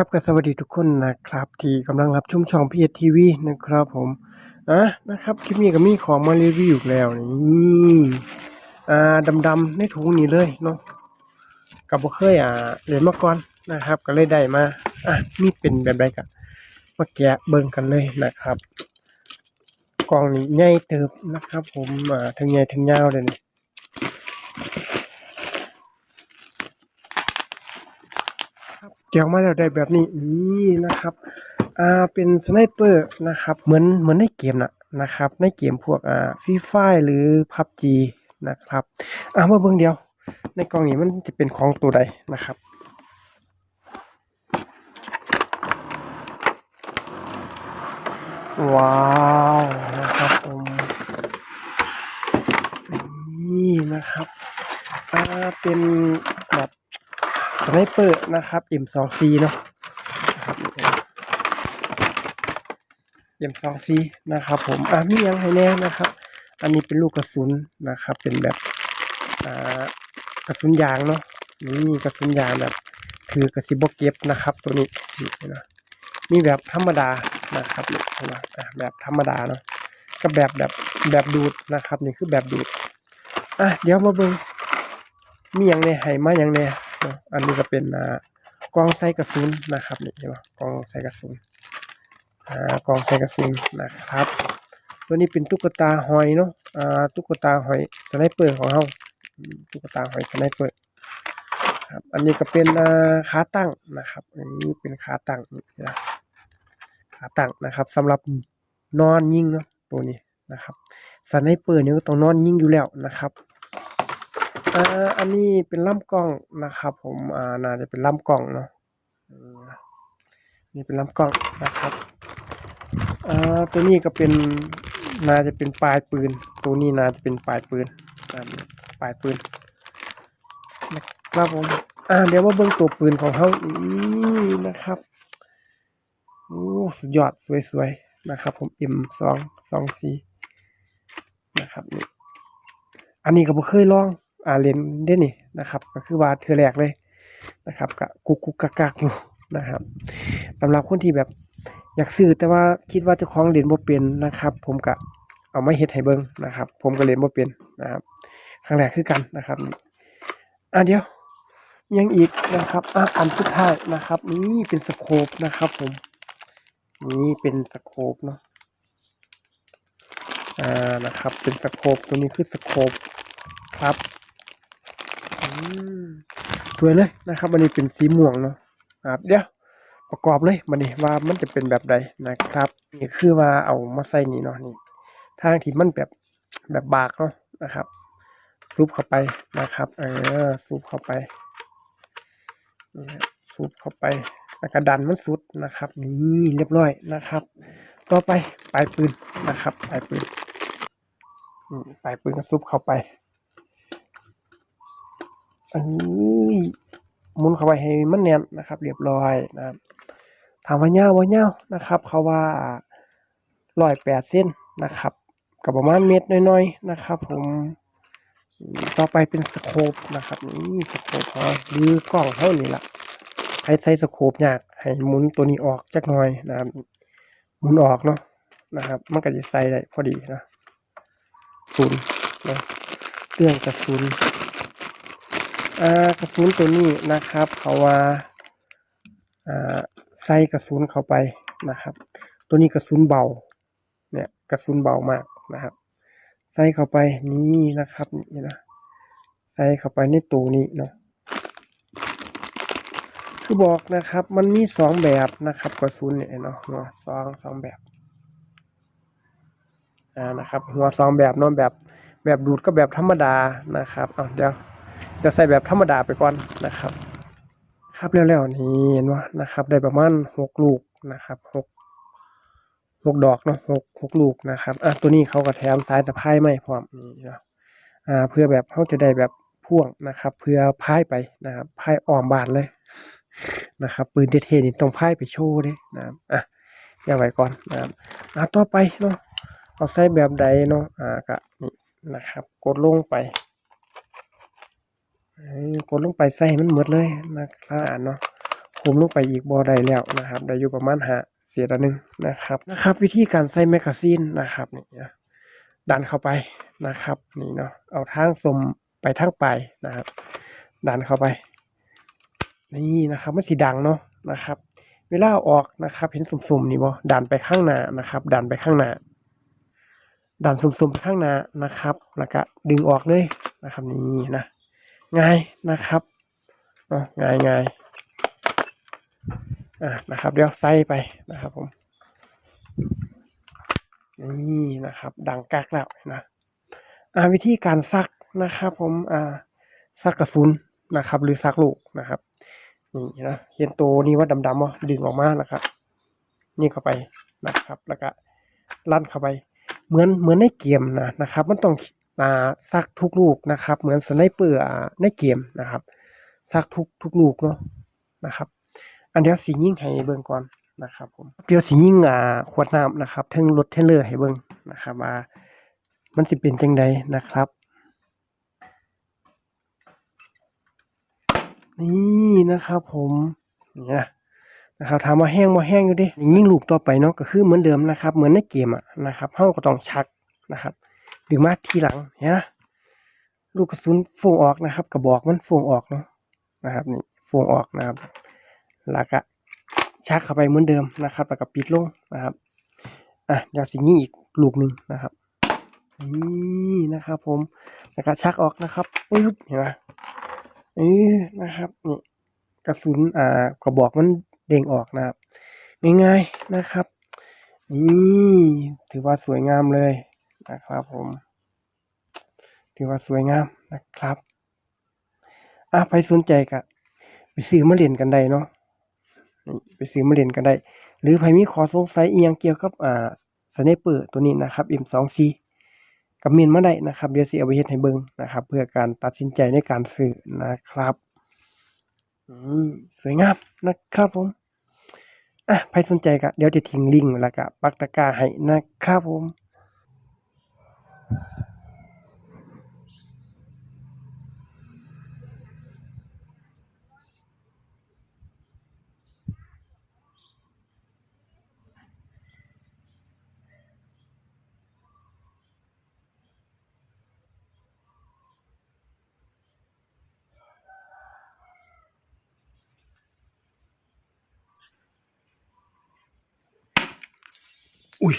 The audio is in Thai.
ครับก็สวัสดีทุกคนนะครับ ที่กำลังรับชมช่องพีเอทีวีนะครับผมอะนะครับคลิปนี้ก็มีของมารีวิวอีกแล้วนี่อ่าดำๆในถุงนี้เลยเนาะกับบ่เคยอ่าเรียนมาก่อนนะครับ ก็เลยได้มาอะมีเป็นแบบใดกันมาแกะเบิ่งกันเลยนะครับกล่องนี้ใหญ่เติบนะครับ ผมอ่าทั้งใหญ่ทั้งยาวเลยนี่แกะออกมาแล้วได้แบบนี้นี่นะครับอ่าเป็นสไนเปอร์นะครับเหมือนเหมือนในเกมน่ะนะครับในเกมพวกอ่าฟรีไฟหรือพับจีนะครับอ่ามาเบิ่งเดียว ในกล่องนี้มันจะเป็นของตัวใดนะครับว้าวนะครับผมนี่นะครับอ่าเป็น ไนเปอร์นะครับ M2C เนาะนะครับ M2C นะครับผมอ่ามียังให้แน่นะครับ อันนี้เป็นลูกกระสุนนะครับ เป็นแบบอ่ากระสุนยางเนาะนี่กระสุนยางแบบ คือกระสิบเก็บนะครับ ตัวนี้นี่นะมีแบบธรรมดานะครับนี่นะอะแบบธรรมดาเนาะกับแบบแบบแบบดูดนะครับ นี่คือแบบดูดอะเดี๋ยวมาเบิ่งมีอย่างในให้มาอย่างใน อันนี้ก็เป็นอ่ากองใส่กระสุนนะครับนี่เห็นป่ะกองใส่กระสุนอ่ากองใส่กระสุนนะครับ ตัวนี้เป็นตุ๊กตาหอยเนาะอ่าตุ๊กตาหอยสไนเปอร์ของเราตุ๊กตาหอยสไนเปอร์ครับอันนี้ก็เป็นอ่าขาตั้งนะครับ อันนี้เป็นขาตั้งนี่นะขาตั้งนะครับสำหรับนอนยิงเนาะตัวนี้นะครับสไนเปอร์นี่ก็ต้องนอนยิงอยู่แล้วนะครับ อ่าอันนี้เป็นลำกล้องนะครับ ผม อ่า น่าจะเป็นลำกล้องเนาะนี่เป็นลำกล้องนะครับอ่าตัวนี้ก็เป็นน่าจะเป็นปลายปืน ตัวนี้น่าจะเป็นปลายปืนปลายปืนนะครับผมอ่าเดี๋ยวมาเบิ่งตัวปืนของเขานี่นะครับโอ้สุดยอดสวยๆนะครับ ผม M สองสองสีนะครับนี่อันนี้ก็บ่เคยลอง อาเลนเด้นี่นะครับ ก็คือว่าเทื่อแรกเลยนะครับก็กุกกุกกักกักอยู่นะครับสำหรับคนที่แบบอยากซื้อแต่ว่าคิดว่าเจ้าของเล่นบ่เป็นนะครับ ผมก็เอามาเฮ็ดให้เบิงนะครับ ผมก็เล่นบ่เป็นนะครับครั้งแรกคือกันนะครับอะเดี๋ยวยังอีกนะครับอะอันสุดท้ายนะครับ นี่เป็นสโคปนะครับ ผม นี่เป็นสโคปเนาะอ่านะครับ เป็นสโคปตัวนี้คือสโคปครับ สวยเลยนะครับอันนี้เป็นสีม่วงเนาะครับเดี๋ยวประกอบเลยมันนี่ว่ามันจะเป็นแบบใดนะครับนี่คือว่าเอามาใส่นี่เนาะนี่ทางที่มันแบบแบบบากเนาะนะครับซุปเข้าไปนะครับ เออซุปเข้าไปซุปเข้าไปแล้วก็ดันมันสุดนะครับ นี่เรียบร้อยนะครับ ต่อไปปลายปืนนะครับปลายปืนปลายปืนก็ซุปเข้าไป เอ้ยมุนเข้าไปให้มันแน่นนะครับ เรียบร้อยนะครับถามว่าเงาวว่าเงาวนะครับ เขาว่าร้อยแปดเส้นนะครับ กับประมาณเม็ดน้อยๆนะครับ ผมต่อไปเป็นสโคปนะครับนี่สโคปของเราหรือกล้องเท่านี้ละให้ใช้สโคปยากให้หมุนตัวนี้ออกจักหน่อยนะครับหมุนออกเนาะนะครับ มันก็จะใส่ได้พอดีนะศูนย์นะเรื่องกระสุน อ่ากระสุนตัวนี้นะครับเขาว่าอ่าใส่กระสุนเข้าไปนะครับ ตัวนี้กระสุนเบาเนี่ยกระสุนเบามากนะครับ ใส่เข้าไปนี่นะครับนี่นะใส่เข้าไปในตัวนี้เนาะคือบอกนะครับมันมีสองแบบนะครับกระสุนเนี่ยเนาะหัวสองสองแบบอ่านะครับหัวสองแบบเนาะแบบแบบดูดก็แบบธรรมดานะครับเอาเดี๋ยว จะใส่แบบธรรมดาไปก่อนนะครับ ครับแล้วๆนี่เห็นว่านะครับ ได้ประมาณหกลูกนะครับหกหกดอกเนาะหกหกลูกนะครับอะตัวนี้เขาก็แถมสายตะไคร้ไม่พร้อมนี่เนาะอ่า เพื่อแบบเขาจะได้แบบพ่วงนะครับ เพื่อพายไปนะครับพายอ้อมบานเลยนะครับ ปืนเท่ๆนี่ต้องพายไปโชว์เด้นะครับอะอย่าไว้ก่อนนะครับอะต่อไปเนาะเอาใส่แบบใดเนาะอ่าก็นี่นะครับ กดลงไป กดลงไปใส่มันหมดเลยนะครับอ่านเนาะผมลงไปอีกบ่ได้แล้วนะครับได้อยู่ประมาณหาเศษอันหนึงนะครับนะครับ วิธีการใส่แมกกาซีนนะครับนี่นะดันเข้าไปนะครับ นี่เนาะเอาทางสมไปทางปลายนะครับ ดันเข้าไป นี่นะครับมันสีดังเนาะนะครับ เวลาออกนะครับ เห็นสุ่มๆนี่บ่ดันไปข้างหน้านะครับ ดันไปข้างหน้าดันสุ่มๆไปข้างหน้านะครับแล้วก็ดึงออกเลยนะครับ นี่นะ ง่ายนะครับง่ายง่ายอะนะครับ เดี๋ยวใส่ไปนะครับผมนี่นะครับ ดังกักแล้วนะอ่าวิธีการซักนะครับ ผมอ่าซักกระสุนนะครับ หรือซักลูกนะครับนี่นะเห็นตัวนี้ว่าดำๆว่าดึงออกมานะครับ นี่เข้าไปนะครับ แล้วก็ลั่นเข้าไป เหมือนเหมือนในเกมนะนะครับ มันต้อง ซักทุกลูกนะครับ เหมือนสไนเปอร์ในเกมนะครับซักทุกทุกลูกเนาะนะครับ อันเดียวสียิ่งให้เบิ่งก่อนนะครับผมเดี๋ยวสียิ่งอ่าขวดน้ำนะครับเทิงรถเทเลอร์ให้เบิ่งนะครับว่ามันสิเป็นจังใดนะครับ นี่นะครับผมเนี่ยนะครับถามว่าแห้งบ่แห้งอยู่ดิยิ่งลูกต่อไปเนาะก็คือเหมือนเดิมนะครับ เหมือนในเกมอะนะครับเฮาก็ต้องชักนะครับ ดึงมาทีหลังเนี่ยลูกกระสุนโฟงออกนะครับ กระบอกมันโฟงออกเนาะนะครับนี่โฟงออกนะครับแล้วก็ชักเข้าไปเหมือนเดิมนะครับแล้วก็ปิดลงนะครับอะเดี๋ยวสิยิงอีกลูกหนึ่งนะครับนี่นะครับผมแล้วก็ชักออกนะครับปึ๊บเห็นไหมเออนะครับนี่กระสุนอ่ากระบอกมันเด้งออกนะครับง่ายๆนะครับนี่ถือว่าสวยงามเลย นะครับผมถือว่าสวยงามนะครับอะไปสนใจกะไปซื้อมาเล่นกันได้เนาะไปซื้อมาเล่นกันได้ หรือใครมีขอสงสัยเอียงเกี่ยวกับอ่าสไนเปอร์ตัวนี้นะครับ M24 กับมินมาได้นะครับเดี๋ยวสิเอาไปเฮ็ดให้เบิ่งนะครับ เพื่อการตัดสินใจในการซื้อนะครับอืมสวยงามนะครับผมอะใครสนใจก็เดี๋ยวจะทิ้งลิงก์แล้วก็ปักตะกร้าให้นะครับผม อุ้ย